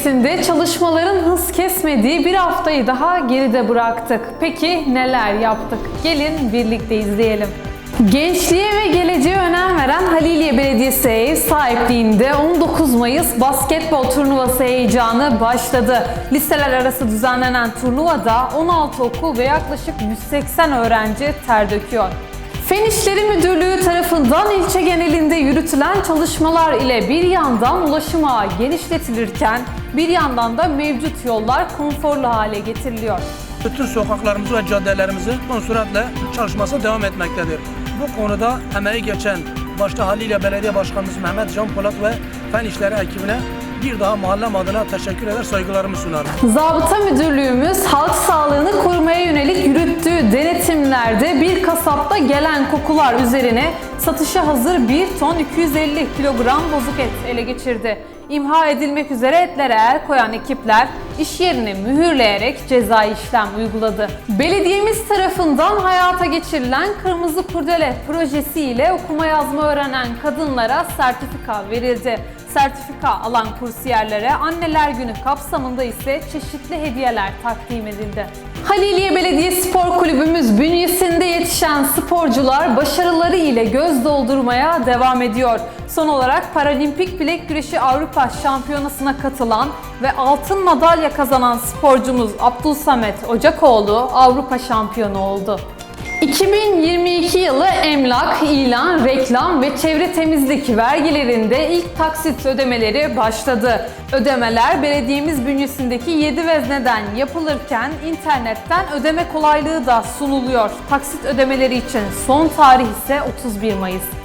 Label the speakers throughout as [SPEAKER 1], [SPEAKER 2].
[SPEAKER 1] Belediyesi'nde çalışmaların hız kesmediği bir haftayı daha geride bıraktık. Peki neler yaptık? Gelin birlikte izleyelim. Gençliğe ve geleceğe önem veren Haliliye Belediyesi ev sahipliğinde 19 Mayıs basketbol turnuvası heyecanı başladı. Liseler arası düzenlenen turnuvada 16 okul ve yaklaşık 180 öğrenci ter döküyor. Fen İşleri Müdürlüğü tarafından ilçe genelinde yürütülen çalışmalar ile bir yandan ulaşım ağı genişletilirken bir yandan da mevcut yollar konforlu hale getiriliyor.
[SPEAKER 2] Bütün sokaklarımızı ve caddelerimizi son süratle çalışması devam etmektedir. Bu konuda emeği geçen başta Halilye Belediye Başkanımız Mehmet Can Polat ve Fen İşleri ekibine bir daha mahallem adına teşekkür eder, saygılarımı sunarım.
[SPEAKER 1] Zabıta Müdürlüğümüz halk sağlığını korumaya yönelik yürüttüğü denetimlerde bir kasapta gelen kokular üzerine satışa hazır 1 ton 250 kilogram bozuk et ele geçirdi. İmha edilmek üzere etlere el koyan ekipler iş yerini mühürleyerek cezai işlem uyguladı. Belediyemiz tarafından hayata geçirilen Kırmızı Kurdele projesi ile okuma yazma öğrenen kadınlara sertifika verildi. Sertifika alan kursiyerlere Anneler Günü kapsamında ise çeşitli hediyeler takdim edildi. Haliliye Belediye Spor Kulübümüz bünyesinde yetişen sporcular başarıları ile göz doldurmaya devam ediyor. Son olarak Paralimpik Bilek Güreşi Avrupa Şampiyonası'na katılan ve altın madalya kazanan sporcumuz Abdülsamet Ocakoğlu Avrupa şampiyonu oldu. 2022 yılı emlak, ilan, reklam ve çevre temizlik vergilerinde ilk taksit ödemeleri başladı. Ödemeler belediyemiz bünyesindeki 7 vezneden yapılırken internetten ödeme kolaylığı da sunuluyor. Taksit ödemeleri için son tarih ise 31 Mayıs.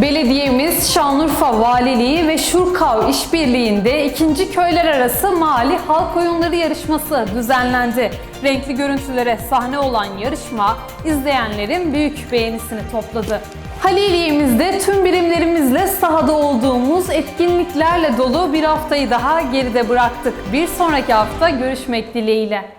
[SPEAKER 1] Belediyemiz Şanlıurfa Valiliği ve Şurkav İşbirliği'nde ikinci köyler arası mali halk oyunları yarışması düzenlendi. Renkli görüntülere sahne olan yarışma izleyenlerin büyük beğenisini topladı. Haliliye'mizde tüm birimlerimizle sahada olduğumuz etkinliklerle dolu bir haftayı daha geride bıraktık. Bir sonraki hafta görüşmek dileğiyle.